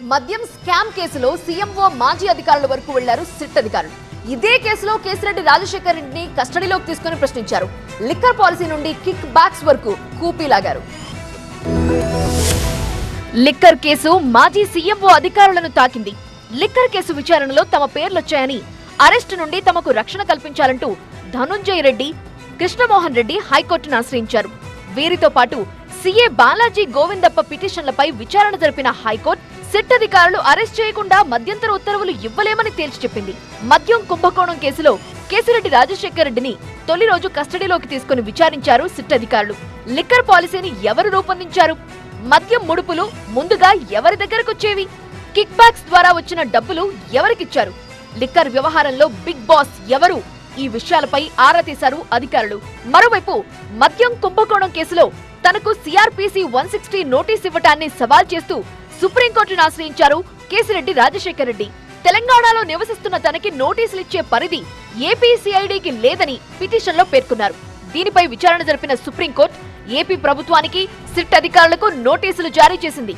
మద్యం స్కామ్ కేసులో సీఎంఓ మాజీ అధికారుల వరకు వెళ్ళారు సిట్ అధికారులు. ఇదే కేసులో కేసిరెడ్డి రాజశేఖర్ రెడ్డిని కస్టడీలోకి తీసుకుని ప్రశ్నించారు. లిక్కర్ పాలసీ నుండి కిక్ బ్యాక్స్ వరకు కూపీలాగారు లిక్కర్ కేసు మాజీ సీఎంఓ అధికారులను తాకింది. లిక్కర్ కేసు విచారణలో తమ పేర్లొచ్చాయని అరెస్టు నుండి తమకు రక్షణ కల్పించాలంటూ ధనుంజయ్ రెడ్డి కృష్ణమోహన్ రెడ్డి హైకోర్టును ఆశ్రయించారు. వీరితో పాటు సీఏ బాలాజీ గోవిందప్ప పిటిషన్లపై విచారణ జరిపిన హైకోర్టు సెట్ అధికారులు అరెస్ట్ చేయకుండా మధ్యంతర ఉత్తర్వులు ఇవ్వలేమని తేల్చి చెప్పింది. మద్యం కుంభకోణం కేసులో కేసిరెడ్డి రాజశేఖర్ రెడ్డిని తొలి రోజు కస్టడీలోకి తీసుకుని విచారించారు సిట్ అధికారులు. లిక్కర్ పాలసీని ఎవరు రూపొందించారు? మద్యం ముడుపులు ముందుగా ఎవరి దగ్గరకొచ్చేవి కిక్ బ్యాక్స్ ద్వారా వచ్చిన డబ్బులు ఎవరికిచ్చారు? లిక్కర్ వ్యవహారంలో బిగ్ బాస్ ఎవరు? ఈ విషయాలపై ఆరా తీశారు అధికారులు. మరోవైపు మద్యం కుంభకోణం కేసులో తనకు సిఆర్పిసి వన్ సిక్స్టీ నోటీస్ ఇవ్వటాన్ని సవాల్ చేస్తూ సుప్రీంకోర్టును ఆశ్రయించారు కేసిరెడ్డి రాజశేఖర్ రెడ్డి తెలంగాణలో నివసిస్తున్న తనకి నోటీసులు ఇచ్చే పరిధి ఏపీసీఐడికి లేదని పిటిషన్లో పేర్కొన్నారు. దీనిపై విచారణ జరిపిన సుప్రీంకోర్టు ఏపీ ప్రభుత్వానికి సిట్ అధికారులకు నోటీసులు జారీ చేసింది.